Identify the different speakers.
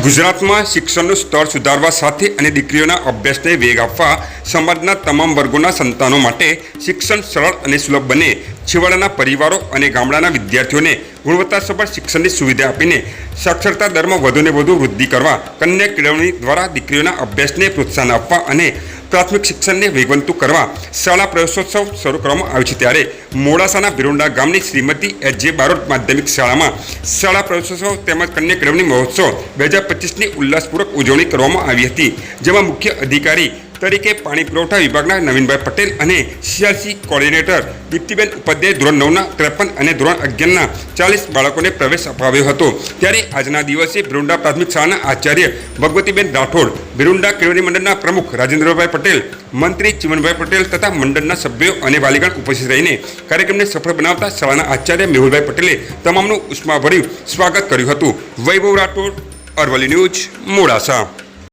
Speaker 1: ગુજરાતમાં શિક્ષણનું સ્તર સુધારવા સાથે અને દીકરીઓના અભ્યાસને વેગ આપવા સમાજના તમામ વર્ગોના સંતાનો માટે શિક્ષણ સરળ અને સુલભ બને. છેવાડાના પરિવારો અને ગામડાના વિદ્યાર્થીઓને ગુણવત્તાસભર શિક્ષણની સુવિધા આપીને સાક્ષરતા દરમાં વધુને વધુ વૃદ્ધિ કરવા કન્યા કેળવણી દ્વારા દીકરીઓના અભ્યાસને પ્રોત્સાહન આપવા અને પ્રાથમિક શિક્ષણને વેગવંતુ કરવા શાળા પ્રવેશોત્સવ શરૂ કરવામાં આવ્યો છે ત્યારે મોડાસાના બિરોંડા ગામની શ્રીમતી એચ જે બારોટ માધ્યમિક શાળામાં શાળા પ્રવેશોત્સવ તેમજ કન્યા કેળવણી મહોત્સવ બે હજાર પચીસની ઉલ્લાસપૂર્વક ઉજવણી કરવામાં આવી હતી, જેમાં મુખ્ય અધિકારી તરીકે પાણી પુરવઠા વિભાગના નવીનભાઈ પટેલ અને સીઆરસી કોર્ડિનેટર દીપ્તિબેન ઉપાધ્યાય ધોરણ નવના ત્રેપન અને ધોરણ અગિયારના ચાલીસ બાળકોને પ્રવેશ અપાવ્યો હતો. ત્યારે આજના દિવસે બિરુંડા પ્રાથમિક શાળાના આચાર્ય ભગવતીબેન રાઠોડ, બિરુંડા કેળવણી મંડળના પ્રમુખ રાજેન્દ્રભાઈ પટેલ, મંત્રી ચિમનભાઈ પટેલ તથા મંડળના સભ્યો અને વાલીગણ ઉપસ્થિત રહીને કાર્યક્રમને સફળ બનાવતા શાળાના આચાર્ય મેહુલભાઈ પટેલે તમામનું ઉષ્માભર્યું સ્વાગત કર્યું હતું. વૈભવ રાઠોડ, અરવલ્લી ન્યૂઝ, મોડાસા.